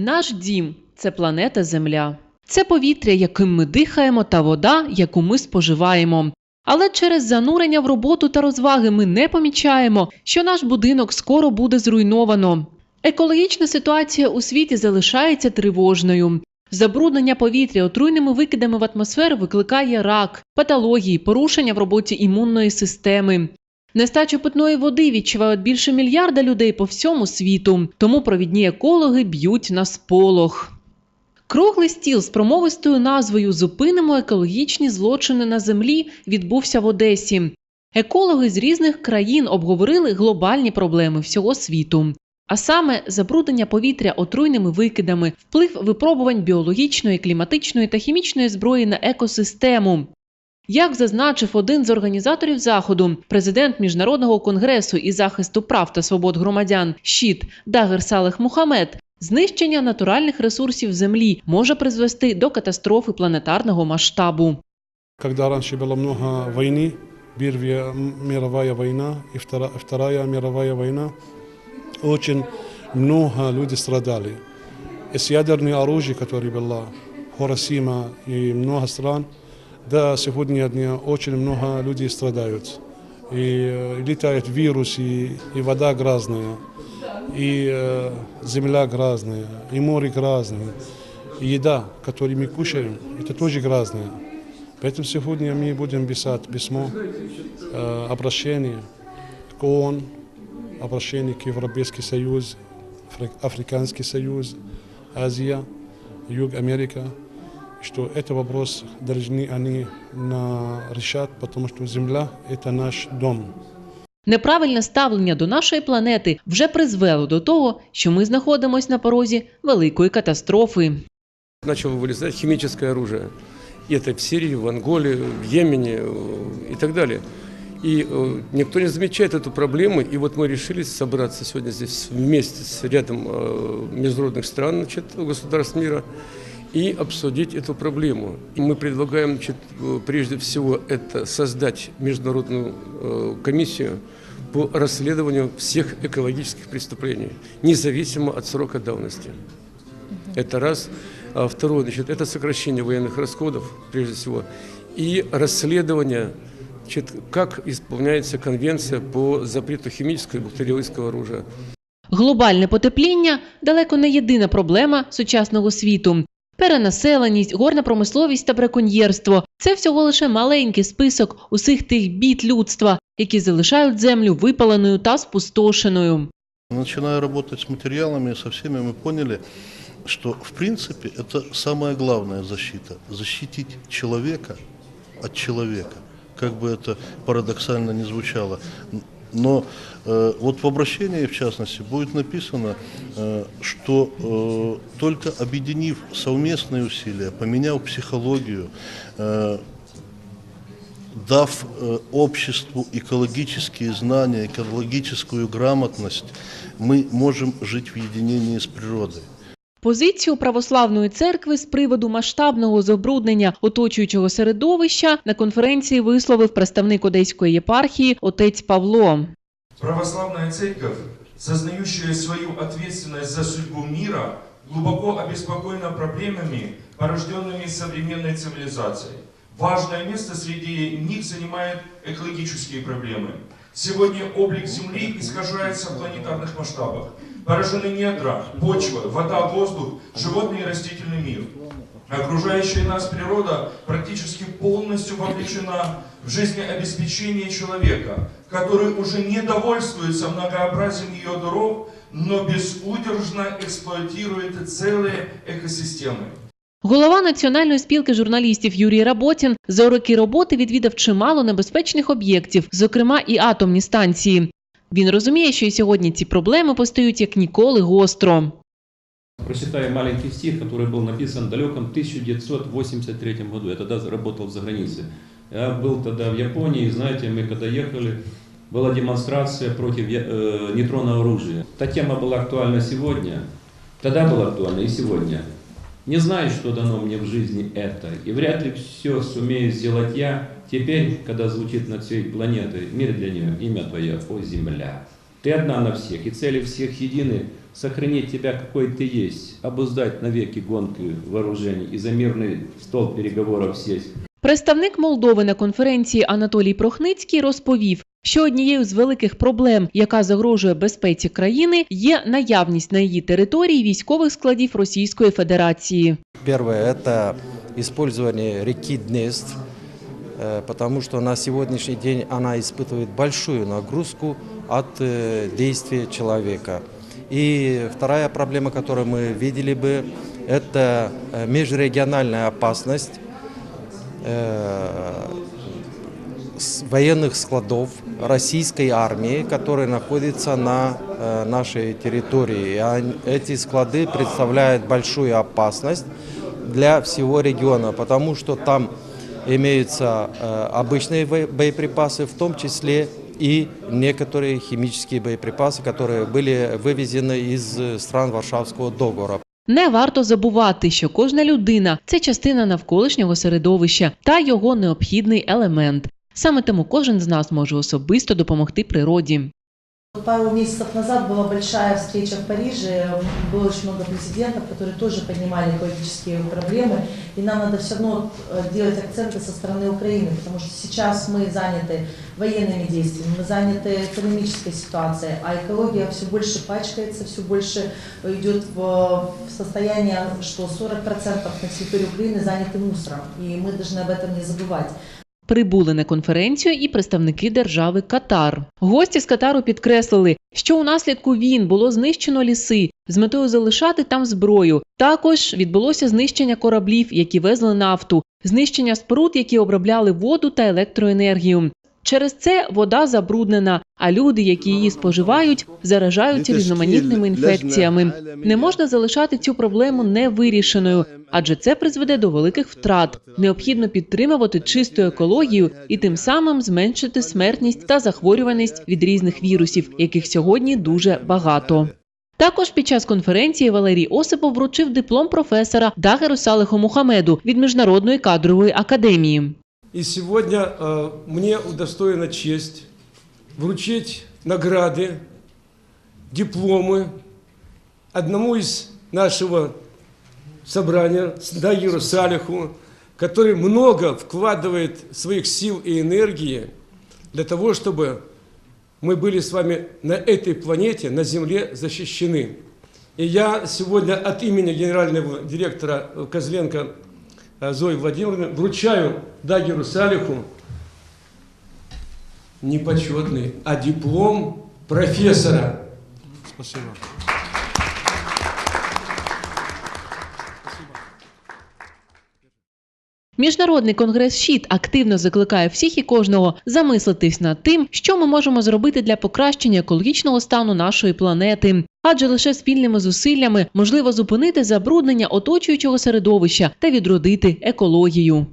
Наш дім це планета Земля. Це повітря, яким ми дихаємо, та вода, яку ми споживаємо. Але через занурення в роботу та розваги ми не помічаємо, що наш будинок скоро буде зруйновано. Екологічна ситуація у світі залишається тривожною. Забруднення повітря отруйними викидами в атмосферу викликає рак, патології, порушення в роботі імунної системи. Нестачу питної води відчувають більше мільярда людей по всьому світу, тому провідні екологи б'ють на сполох. Круглий стіл з промовистою назвою Зупинимо екологічні злочини на землі відбувся в Одесі. Екологи з різних країн обговорили глобальні проблеми всього світу. А саме забруднення повітря отруйними викидами, вплив випробувань біологічної, кліматичної та хімічної зброї на екосистему. Як зазначив один з організаторів заходу, президент Міжнародного конгресу із захисту прав та свобод громадян ЩІТ Дагер Салех Мухамед, знищення натуральних ресурсів землі може призвести до катастрофи планетарного масштабу. Когда раньше было много войны, Первая мировая война и Вторая, Вторая мировая война, очень много людей страдали. Из ядерных оружий, которые было Хиросима и много стран, до сегодня дня очень много людей страдают. И э, летают вирусы, и, и вода грязная, и э, земля грязная, и море грязное, и еда, которую мы кушаем, это тоже грязная. Поэтому сегодня мы будем писать письмо, э, обращение к ООН, обращение к Европейский Союз, Афри- Африканский Союз, Азия, Юг Америка, что это вопрос должны они на- решать, потому что Земля – это наш дом. Неправильне ставлення до нашої планети вже призвело до того, що ми знаходимося на порозі великої катастрофи. начало вылезать химическое оружие. И это в Сирии, в Анголе, в Йемене э, и так далее. И э, никто не замечает эту проблему. И вот мы решили собраться сегодня здесь вместе с рядом э, международных стран, значит, государств мира, и обсудить эту проблему. И мы предлагаем, значит, э, прежде всего, это создать международную э, комиссию по расследованию всех экологических преступлений, независимо от срока давности. Это раз. А второе, значит, это сокращение военных расходов, прежде всего, и расследование, значит, как исполняется конвенция по запрету химического и бактериологического оружия. Глобальне потепління далеко не єдина проблема сучасного світу. Перенаселеність, горна промисловість та браконьєрство це всього лише маленький список усіх тих бід людства, які залишають землю випаленою та спустошеною. Начиная работать с материалами, со всеми мы поняли, что в принципе это самая главная защита. Защитить человека от человека. Как бы это парадоксально не звучало. Но э, вот в обращении, в частности, будет написано, э, что э, только объединив совместные усилия, поменяв психологию, э, дав э, обществу экологические знания, экологическую грамотность, мы можем жить в единении с природой. Позицію православної церкви з приводу масштабного забруднення оточуючого середовища на конференції висловив представник Одеської єпархії отець Павло. Православная церковь, сознающая свою ответственность за судьбу мира, глубоко обеспокоена проблемами, порожденными современной цивилизацией. Важное место среди них занимают экологические проблемы. Сегодня облик Земли искажается в планетарных масштабах. Поражены недра, почва, вода, воздух, животный и растительный мир. Окружающая нас природа практически полностью вовлечена в жизнеобеспечение человека, который уже не довольствуется многообразием ее даров, но безудержно эксплуатирует целые экосистемы. Голова Національної спілки журналістів Юрій Работін за роки роботи відвідав чимало небезпечних об'єктів, зокрема і атомні станції. Він розуміє, що і сьогодні ці проблеми постають як ніколи гостро. Прочитаю маленький стих, который был написан в далеком 1983 году. Я тогда работал за границей. Я был тогда в Японии, и знаете, мы когда ехали, была демонстрация против я- э, нейтронного оружия. Та тема была актуальна сегодня, тогда была актуальна и сегодня. Не знаю, что дано мне в жизни это, и вряд ли все сумею сделать я, теперь, когда звучит над всей планетой, мир для нее, имя Твое, о земля. Ты одна на всех, и цели всех едины, сохранить тебя, какой ты есть, обуздать навеки гонки вооружений и за мирный стол переговоров сесть. Представник Молдови на конференції Анатолій Прохницький розповів, що однією з великих проблем, яка загрожує безпеці країни, є наявність на її території військових складів Російської Федерації. Первое – это использование реки Днестр, э, потому что на сегодняшний день она испытывает большую нагрузку от э, действия человека. И вторая проблема, которую мы видели бы, это э, межрегиональная опасность э, с- военных складов российской армии, которые находятся на э, нашей территории. И они- эти склады представляют большую опасность для всего региона, потому что там имеются э, обычные во- боеприпасы, в том числе и некоторые химические боеприпасы, которые были вывезены из э, стран Варшавского договора. Не варто забувати, що кожна людина це частина навколишнього середовища та його необхідний елемент. Саме тому кожен з нас може особисто допомогти природі. Пару месяцев назад была большая встреча в Париже, было очень много президентов, которые тоже поднимали экологические проблемы, и нам надо все равно э, делать акценты со стороны Украины, потому что сейчас мы заняты военными действиями, мы заняты экономической ситуацией, а экология все больше пачкается, все больше идет в, в состояние, что 40% на территории Украины заняты мусором, и мы должны об этом не забывать. Прибули на конференцію і представники держави Катар. Гості з Катару підкреслили, що унаслідку війн було знищено ліси з метою залишати там зброю. Також відбулося знищення кораблів, які везли нафту, знищення споруд, які обробляли воду та електроенергію. Через це вода забруднена, а люди, які її споживають, заражаються різноманітними інфекціями. Не можна залишати цю проблему невирішеною, адже це призведе до великих втрат. Необхідно підтримувати чисту екологію і тим самим зменшити смертність та захворюваність від різних вірусів, яких сьогодні дуже багато. Також під час конференції Валерій Осипов вручив диплом професора Дагеру Салиху Мухамеду від Міжнародної кадрової академії. И сегодня э, мне удостоена честь вручить награды, дипломы одному из нашего собрания, Дагиру Салиху, который много вкладывает своих сил и энергии для того, чтобы мы были с вами на этой планете, на Земле защищены. И я сегодня от имени генерального директора Козленко Зои Владимировны вручаю Дагеру Салиху не почетный, а диплом профессора. Спасибо. Міжнародний конгрес ЩІТ активно закликає всіх і кожного замислитись над тим, що ми можемо зробити для покращення екологічного стану нашої планети. Адже лише спільними зусиллями можливо зупинити забруднення оточуючого середовища та відродити екологію.